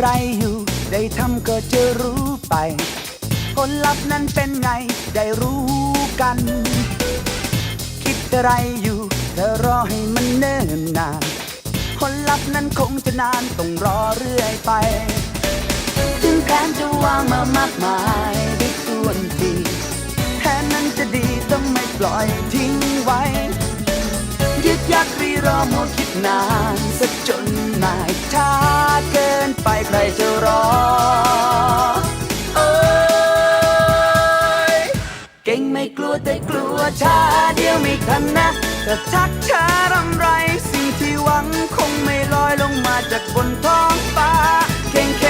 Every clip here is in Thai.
ไรอยู่ ได้ทำก็จะรู้ไป ผลลัพธ์นั้นเป็นไงได้รู้กัน คิดอะไรอยู่เธอรอให้มันเนิ่นนาน ผลลัพธ์นั้นคงจะนานต้องรอเรื่อยไป ถึงแผนจะวางมามากมาย ยักรีรองคิดนานสักจนนายช้าเกินไปใครจะรอเอ้ยเก่งไม่กลัวแต่กลัวช้าเดียวไม่ทันนะแต่ชักช้ารำไรสิ่งที่หวังคงไม่ลอยลงมาจากบนท้องฟ้าเก่งแค่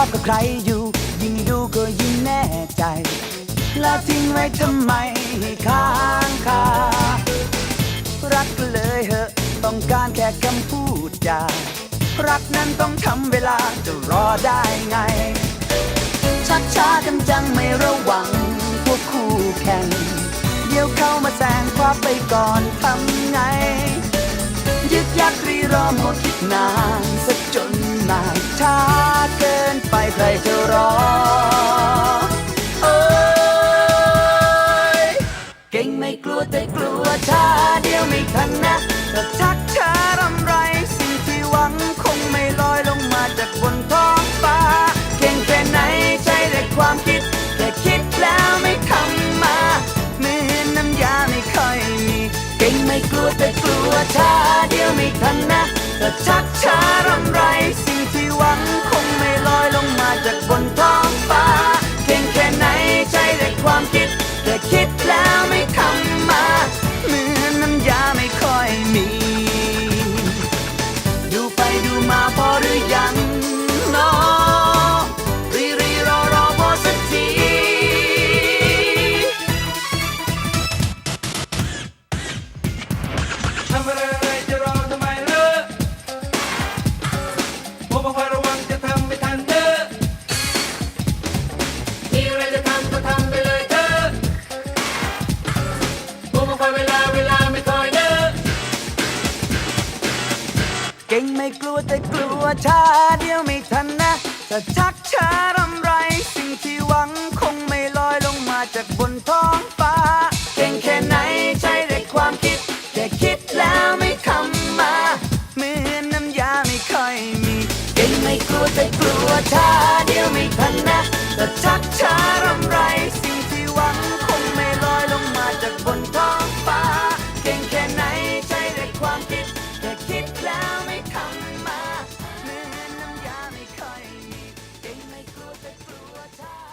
อบกับใครอยู่ ยิ่งดูก็ยิ่งแน่ใจ แล้วทิ้งไว้ทำไมให้ค้างคารักก็เลยเหอะ ต้องการแค่คำพูดจารักนั้นต้องทำเวลาจะรอได้ไง ชักช้ากันจังไม่ระวัง พวกคู่แข่ง เดี๋ยวเข้ามาแซงคว้าไปก่อนทำไง ยึกยักรีรอหมดคิดนานสักจนนานช้า นไปใครจะรอเอ้ยเก่งไม่กลัวแต่กลัวชาเดียวไม่ทันนะแต่ชักช้ารำไรสิ่งที่หวังคงไม่ลอยลงมาจากบนท้องฟ้า เก่งแค่ไหนใช้แต่ความคิดแค่คิดแล้วไม่ทำมาเหมือนน้ำยาไม่ค่อยมี เก่งไม่กลัวแต่กลัวชาเดียวไม่ทันนะแต่ชักช้ารำไรสิ่งที่หวังคง จากบนท้องฟ้าเก่งแค่ไหนใช้แต่ความคิดแต่คิด เก่งไม่กลัวแต่กลัวชาเดียวไม่ทันนะแต่ชักช้ารำไร สิ่งที่หวังคงไม่ลอยลงมาจากบนท้องฟ้า เก่งแค่ไหนใช้แต่ความคิด แต่คิดแล้วไม่ทำมาเหมือนน้ำยาไม่ค่อยมี เก่งไม่กลัวแต่กลัวชาเดียวไม่ทัน perfect through a time.